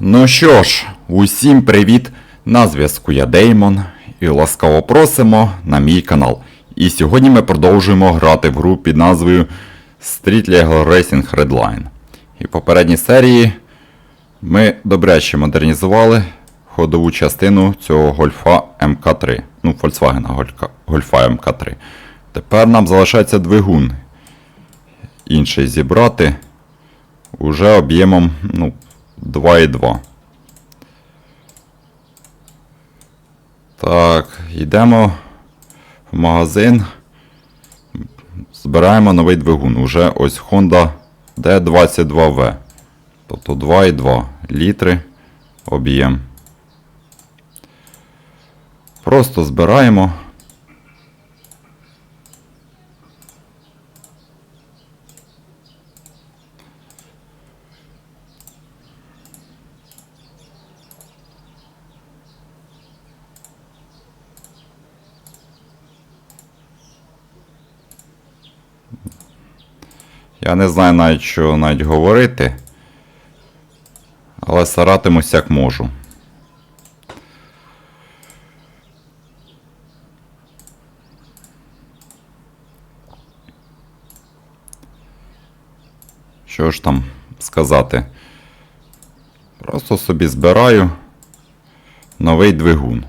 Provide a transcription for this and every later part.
Ну що ж, усім привіт! На зв'язку я Деймон і ласкаво просимо на мій канал. І сьогодні ми продовжуємо грати в гру під назвою Street Legal Racing Redline. І в попередній серії ми добряче модернізували ходову частину цього гольфа МК3. Ну, Volkswagen гольфа МК3. Тепер нам залишається двигун інший зібрати уже об'ємом ну, 2,2. Так, йдемо в магазин. Збираємо новий двигун. Уже ось Honda D22V. Тобто 2,2 літри об'єм. Просто збираємо. Я не знаю навіть, що навіть говорити. Але старатимусь як можу. Що ж там сказати? Просто собі збираю новий двигун.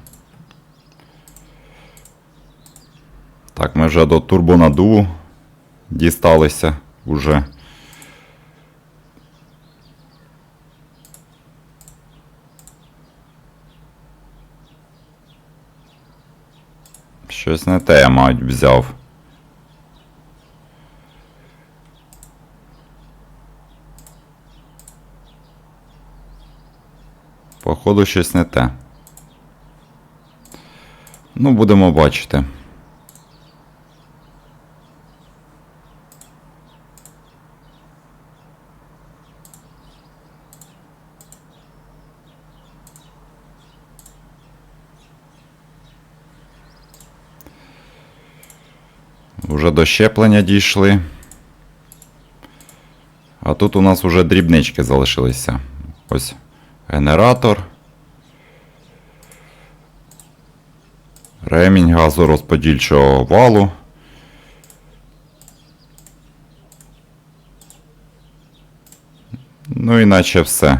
Так, ми вже до турбонадуву дісталися уже. Щось не те я, мабуть, взяв. Походу, щось не те. Ну, будемо бачити. Уже до щеплення дійшли. А тут у нас вже дрібнички залишилися. Ось генератор. Ремінь газорозподільчого валу. Ну і наче все.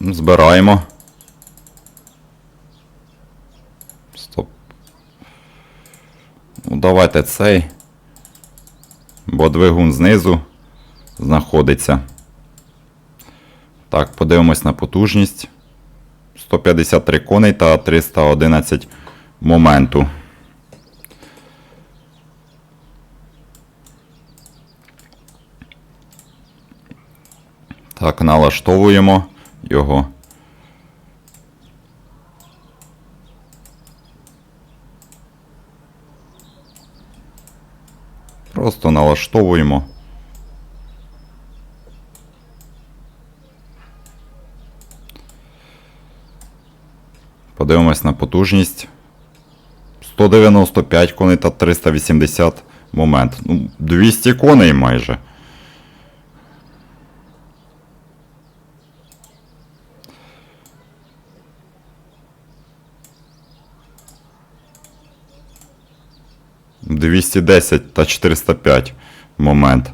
Збираємо. Ну, давайте цей. Бо двигун знизу знаходиться. Так, подивимось на потужність. 153 коней та 311 моменту. Так, налаштовуємо його. Просто налаштовуємо. Подивимось на потужність. 195 коней та 380 момент. Ну, 200 коней майже. Двісті десять та 405 момент.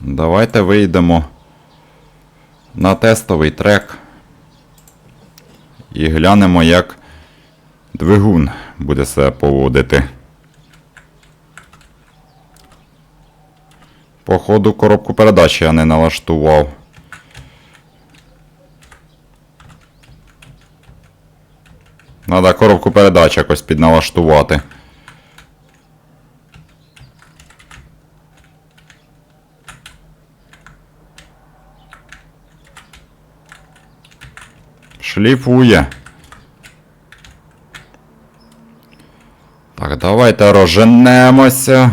Давайте вийдемо на тестовий трек і глянемо, як двигун буде себе поводити. Походу коробку передач я не налаштував. Надо коробку передач якось підналаштувати. Шліфує. Так, давайте розженемося.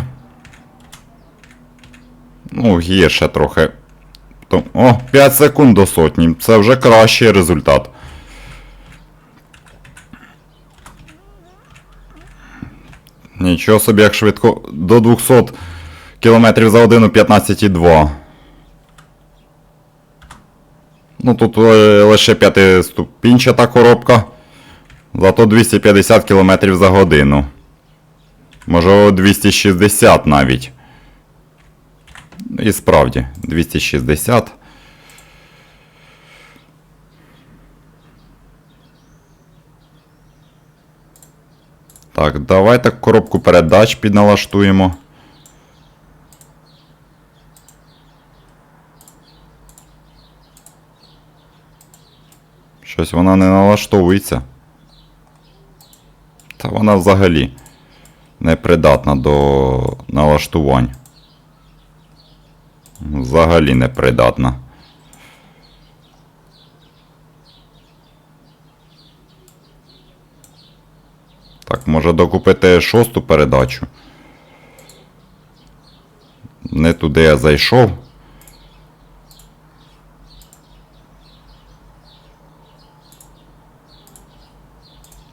Ну, гірше трохи. О, 5 секунд до сотні. Це вже кращий результат. Нічого собі, як швидко. До 200 км за годину 15,2. Ну тут е, лише п'ятиступінчата коробка. Зато 250 км за годину. Може 260 навіть. І справді, 260. Так, давайте коробку передач підналаштуємо. Щось вона не налаштовується. Та вона взагалі непридатна до налаштувань. Взагалі непридатна. Так, може докупити шосту передачу. Не туди я зайшов.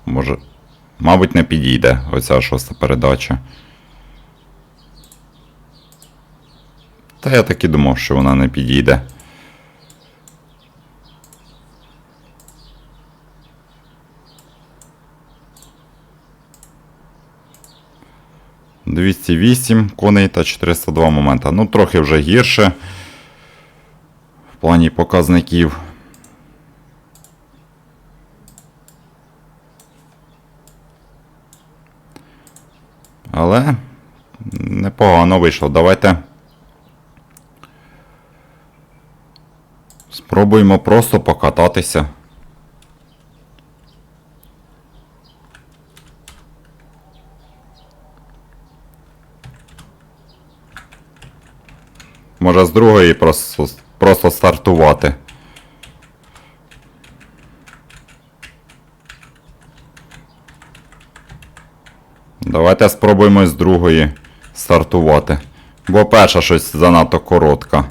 Може. Мабуть, не підійде оця шоста передача. Та я так і думав, що вона не підійде. Двісті вісім коней та 402 момента. Ну, трохи вже гірше. В плані показників. Але непогано вийшло. Давайте. Спробуємо просто покататися. Може з другої просто, просто стартувати. Давайте спробуємо з другої стартувати. Бо перша щось занадто коротка.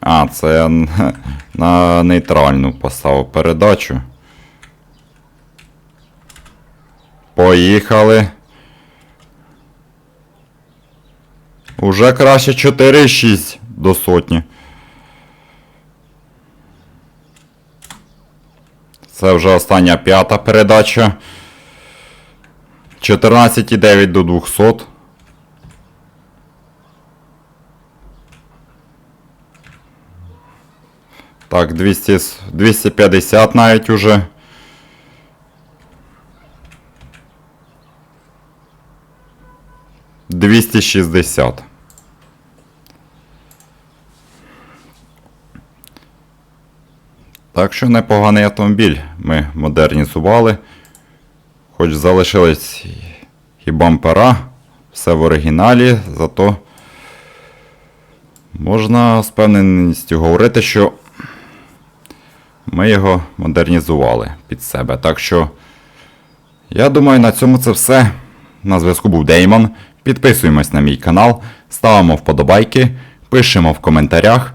А, це я на нейтральну поставив передачу. Поїхали. Уже краще 4,6 до сотні. Це вже остання п'ята передача. 14,9 до 200. Так, 200, с- 250 навіть уже. Двісті шістдесят. Так що непоганий автомобіль ми модернізували. Хоч залишились і бампера, все в оригіналі, зато можна з впевненістю говорити, що ми його модернізували під себе. Так що, я думаю, на цьому це все. На зв'язку був Деймон. Підписуємось на мій канал, ставимо вподобайки, пишемо в коментарях.